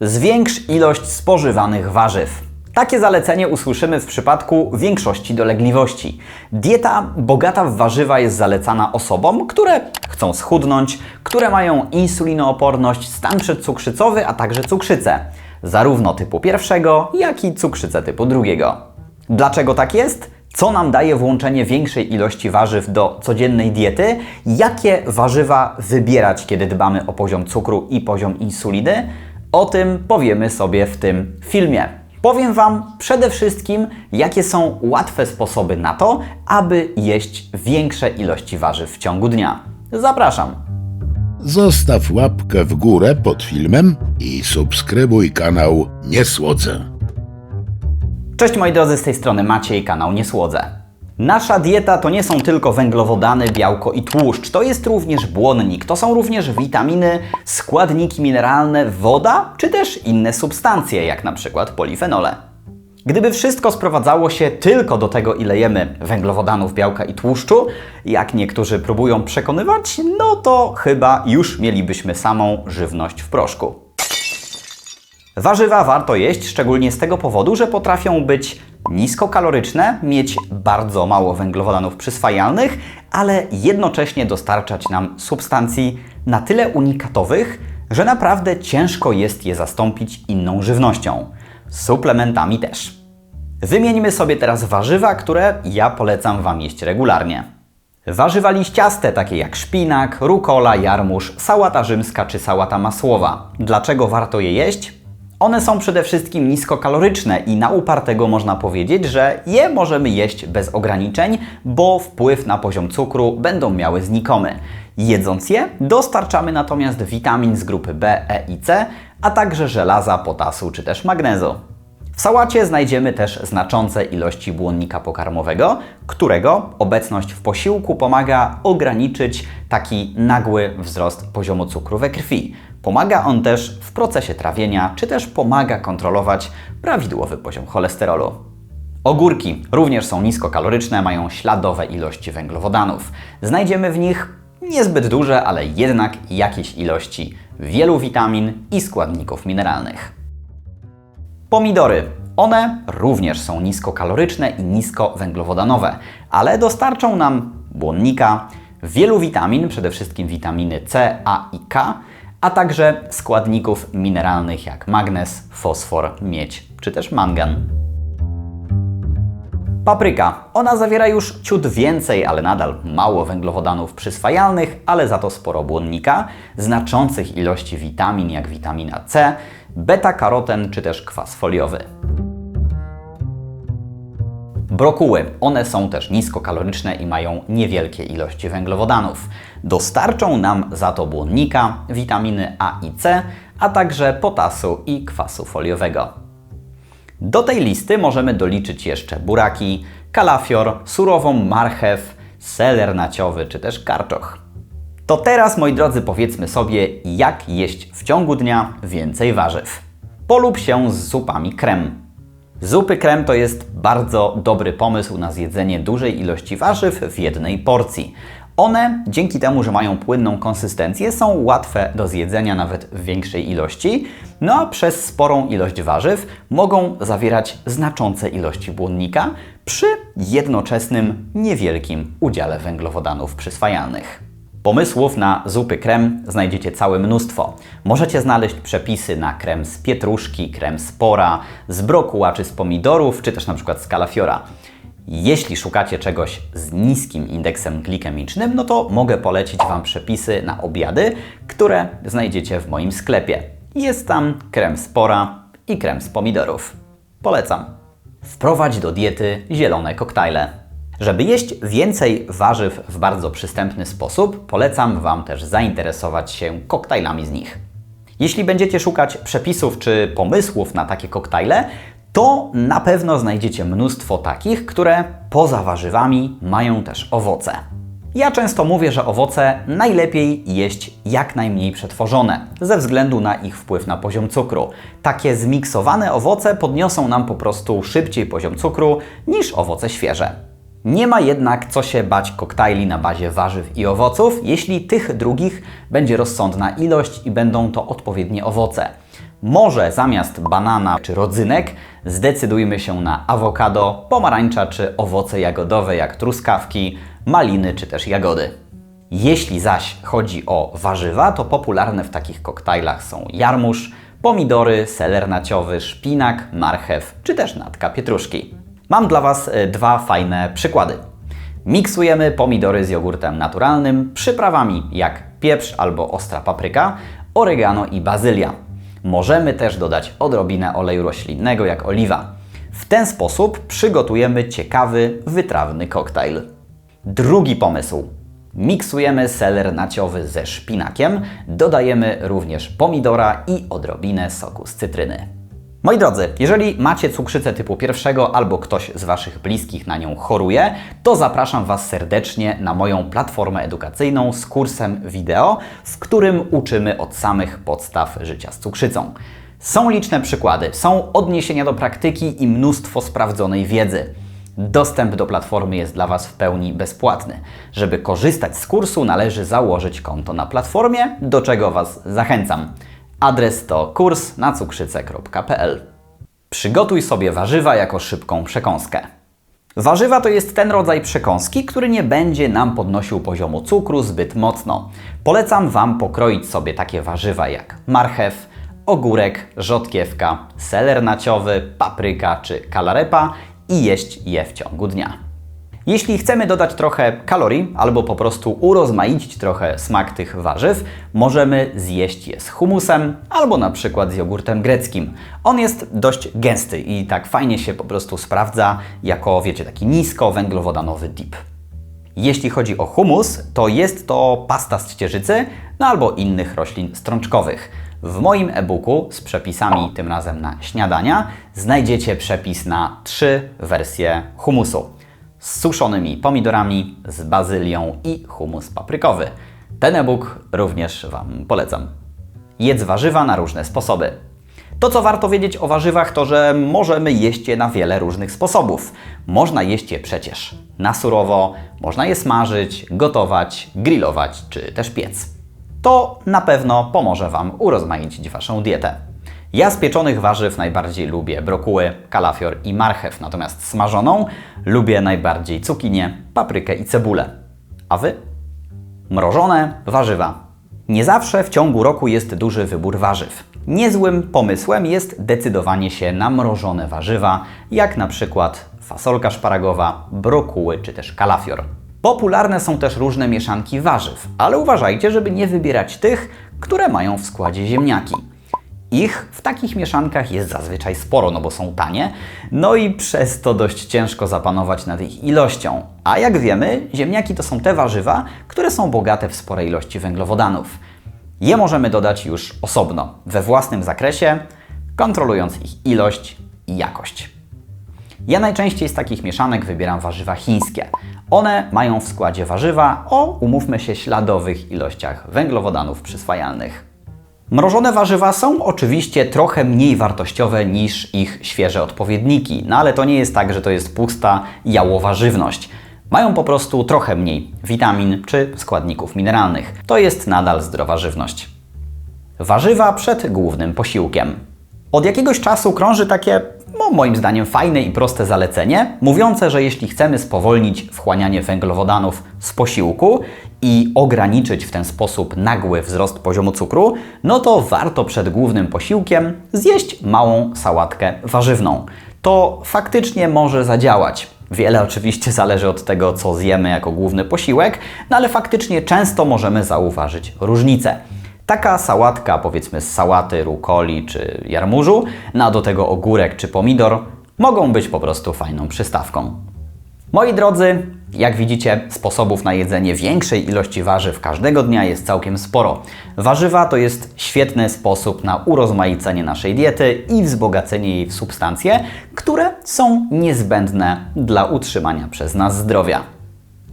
Zwiększ ilość spożywanych warzyw. Takie zalecenie usłyszymy w przypadku większości dolegliwości. Dieta bogata w warzywa jest zalecana osobom, które chcą schudnąć, które mają insulinooporność, stan przedcukrzycowy, a także cukrzycę, zarówno typu pierwszego, jak i cukrzycę typu drugiego. Dlaczego tak jest? Co nam daje włączenie większej ilości warzyw do codziennej diety? Jakie warzywa wybierać, kiedy dbamy o poziom cukru i poziom insuliny? O tym powiemy sobie w tym filmie. Powiem Wam przede wszystkim, jakie są łatwe sposoby na to, aby jeść większe ilości warzyw w ciągu dnia. Zapraszam. Zostaw łapkę w górę pod filmem i subskrybuj kanał Niesłodzę. Cześć moi drodzy, z tej strony Maciej, kanał Niesłodze. Nasza dieta to nie są tylko węglowodany, białko i tłuszcz, to jest również błonnik, to są również witaminy, składniki mineralne, woda czy też inne substancje, jak na przykład polifenole. Gdyby wszystko sprowadzało się tylko do tego, ile jemy węglowodanów, białka i tłuszczu, jak niektórzy próbują przekonywać, no to chyba już mielibyśmy samą żywność w proszku. Warzywa warto jeść, szczególnie z tego powodu, że potrafią być niskokaloryczne, mieć bardzo mało węglowodanów przyswajalnych, ale jednocześnie dostarczać nam substancji na tyle unikatowych, że naprawdę ciężko jest je zastąpić inną żywnością. Suplementami też. Wymieńmy sobie teraz warzywa, które ja polecam Wam jeść regularnie. Warzywa liściaste, takie jak szpinak, rukola, jarmuż, sałata rzymska czy sałata masłowa. Dlaczego warto je jeść? One są przede wszystkim niskokaloryczne i na upartego można powiedzieć, że je możemy jeść bez ograniczeń, bo wpływ na poziom cukru będą miały znikomy. Jedząc je, dostarczamy natomiast witamin z grupy B, E i C, a także żelaza, potasu czy też magnezu. W sałacie znajdziemy też znaczące ilości błonnika pokarmowego, którego obecność w posiłku pomaga ograniczyć taki nagły wzrost poziomu cukru we krwi. Pomaga on też w procesie trawienia, czy też pomaga kontrolować prawidłowy poziom cholesterolu. Ogórki również są niskokaloryczne, mają śladowe ilości węglowodanów. Znajdziemy w nich niezbyt duże, ale jednak jakieś ilości wielu witamin i składników mineralnych. Pomidory. One również są niskokaloryczne i niskowęglowodanowe, ale dostarczą nam błonnika, wielu witamin, przede wszystkim witaminy C, A i K, a także składników mineralnych jak magnez, fosfor, miedź czy też mangan. Papryka. Ona zawiera już ciut więcej, ale nadal mało węglowodanów przyswajalnych, ale za to sporo błonnika, znaczących ilości witamin jak witamina C, beta-karoten czy też kwas foliowy. Brokuły. One są też niskokaloryczne i mają niewielkie ilości węglowodanów. Dostarczą nam za to błonnika, witaminy A i C, a także potasu i kwasu foliowego. Do tej listy możemy doliczyć jeszcze buraki, kalafior, surową marchew, seler naciowy czy też karczoch. To teraz, moi drodzy, powiedzmy sobie, jak jeść w ciągu dnia więcej warzyw. Polub się z zupami krem. Zupy krem to jest bardzo dobry pomysł na zjedzenie dużej ilości warzyw w jednej porcji. One, dzięki temu, że mają płynną konsystencję, są łatwe do zjedzenia nawet w większej ilości, no a przez sporą ilość warzyw mogą zawierać znaczące ilości błonnika przy jednoczesnym niewielkim udziale węglowodanów przyswajalnych. Pomysłów na zupy krem znajdziecie całe mnóstwo. Możecie znaleźć przepisy na krem z pietruszki, krem z pora, z brokuła czy z pomidorów, czy też na przykład z kalafiora. Jeśli szukacie czegoś z niskim indeksem glikemicznym, no to mogę polecić Wam przepisy na obiady, które znajdziecie w moim sklepie. Jest tam krem z pora i krem z pomidorów. Polecam. Wprowadź do diety zielone koktajle. Żeby jeść więcej warzyw w bardzo przystępny sposób, polecam Wam też zainteresować się koktajlami z nich. Jeśli będziecie szukać przepisów czy pomysłów na takie koktajle, to na pewno znajdziecie mnóstwo takich, które poza warzywami mają też owoce. Ja często mówię, że owoce najlepiej jeść jak najmniej przetworzone, ze względu na ich wpływ na poziom cukru. Takie zmiksowane owoce podniosą nam po prostu szybciej poziom cukru niż owoce świeże. Nie ma jednak co się bać koktajli na bazie warzyw i owoców, jeśli tych drugich będzie rozsądna ilość i będą to odpowiednie owoce. Może zamiast banana czy rodzynek zdecydujmy się na awokado, pomarańcza czy owoce jagodowe jak truskawki, maliny czy też jagody. Jeśli zaś chodzi o warzywa, to popularne w takich koktajlach są jarmuż, pomidory, seler naciowy, szpinak, marchew czy też natka pietruszki. Mam dla Was e, dwa fajne przykłady. Miksujemy pomidory z jogurtem naturalnym, przyprawami jak pieprz albo ostra papryka, oregano i bazylia. Możemy też dodać odrobinę oleju roślinnego jak oliwa. W ten sposób przygotujemy ciekawy, wytrawny koktajl. Drugi pomysł. Miksujemy seler naciowy ze szpinakiem, dodajemy również pomidora i odrobinę soku z cytryny. Moi drodzy, jeżeli macie cukrzycę typu pierwszego albo ktoś z Waszych bliskich na nią choruje, to zapraszam Was serdecznie na moją platformę edukacyjną z kursem wideo, w którym uczymy od samych podstaw życia z cukrzycą. Są liczne przykłady, są odniesienia do praktyki i mnóstwo sprawdzonej wiedzy. Dostęp do platformy jest dla Was w pełni bezpłatny. Żeby korzystać z kursu, należy założyć konto na platformie, do czego Was zachęcam. Adres to kurs na cukrzycę.pl. Przygotuj sobie warzywa jako szybką przekąskę. Warzywa to jest ten rodzaj przekąski, który nie będzie nam podnosił poziomu cukru zbyt mocno. Polecam Wam pokroić sobie takie warzywa jak marchew, ogórek, rzodkiewka, seler naciowy, papryka czy kalarepa i jeść je w ciągu dnia. Jeśli chcemy dodać trochę kalorii albo po prostu urozmaicić trochę smak tych warzyw, możemy zjeść je z humusem albo na przykład z jogurtem greckim. On jest dość gęsty i tak fajnie się po prostu sprawdza jako, wiecie, taki nisko węglowodanowy dip. Jeśli chodzi o humus, to jest to pasta z ciecierzycy no albo innych roślin strączkowych. W moim e-booku z przepisami tym razem na śniadania znajdziecie przepis na trzy wersje humusu z suszonymi pomidorami, z bazylią i humus paprykowy. Ten e-book również Wam polecam. Jedz warzywa na różne sposoby. To, co warto wiedzieć o warzywach, to że możemy jeść je na wiele różnych sposobów. Można jeść je przecież na surowo, można je smażyć, gotować, grillować czy też piec. To na pewno pomoże Wam urozmaicić Waszą dietę. Ja z pieczonych warzyw najbardziej lubię brokuły, kalafior i marchew, natomiast smażoną lubię najbardziej cukinię, paprykę i cebulę. A Wy? Mrożone warzywa. Nie zawsze w ciągu roku jest duży wybór warzyw. Niezłym pomysłem jest decydowanie się na mrożone warzywa, jak na przykład fasolka szparagowa, brokuły czy też kalafior. Popularne są też różne mieszanki warzyw, ale uważajcie, żeby nie wybierać tych, które mają w składzie ziemniaki. Ich w takich mieszankach jest zazwyczaj sporo, no bo są tanie, no i przez to dość ciężko zapanować nad ich ilością. A jak wiemy, ziemniaki to są te warzywa, które są bogate w spore ilości węglowodanów. Je możemy dodać już osobno, we własnym zakresie, kontrolując ich ilość i jakość. Ja najczęściej z takich mieszanek wybieram warzywa chińskie. One mają w składzie warzywa o, umówmy się, śladowych ilościach węglowodanów przyswajalnych. Mrożone warzywa są oczywiście trochę mniej wartościowe niż ich świeże odpowiedniki, no ale to nie jest tak, że to jest pusta, jałowa żywność. Mają po prostu trochę mniej witamin czy składników mineralnych. To jest nadal zdrowa żywność. Warzywa przed głównym posiłkiem. Od jakiegoś czasu krąży takie, no, moim zdaniem, fajne i proste zalecenie, mówiące, że jeśli chcemy spowolnić wchłanianie węglowodanów z posiłku i ograniczyć w ten sposób nagły wzrost poziomu cukru, no to warto przed głównym posiłkiem zjeść małą sałatkę warzywną. To faktycznie może zadziałać. Wiele oczywiście zależy od tego, co zjemy jako główny posiłek, no ale faktycznie często możemy zauważyć różnicę. Taka sałatka, powiedzmy z sałaty, rukoli czy jarmużu, na do tego ogórek czy pomidor, mogą być po prostu fajną przystawką. Moi drodzy, jak widzicie, sposobów na jedzenie większej ilości warzyw każdego dnia jest całkiem sporo. Warzywa to jest świetny sposób na urozmaicenie naszej diety i wzbogacenie jej w substancje, które są niezbędne dla utrzymania przez nas zdrowia.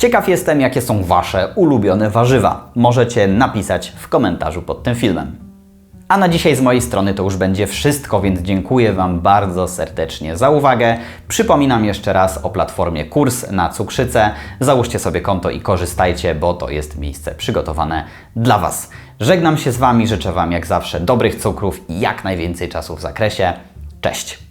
Ciekaw jestem, jakie są Wasze ulubione warzywa. Możecie napisać w komentarzu pod tym filmem. A na dzisiaj z mojej strony to już będzie wszystko, więc dziękuję Wam bardzo serdecznie za uwagę. Przypominam jeszcze raz o platformie Kurs na cukrzycę. Załóżcie sobie konto i korzystajcie, bo to jest miejsce przygotowane dla Was. Żegnam się z Wami, życzę Wam jak zawsze dobrych cukrów i jak najwięcej czasu w zakresie. Cześć!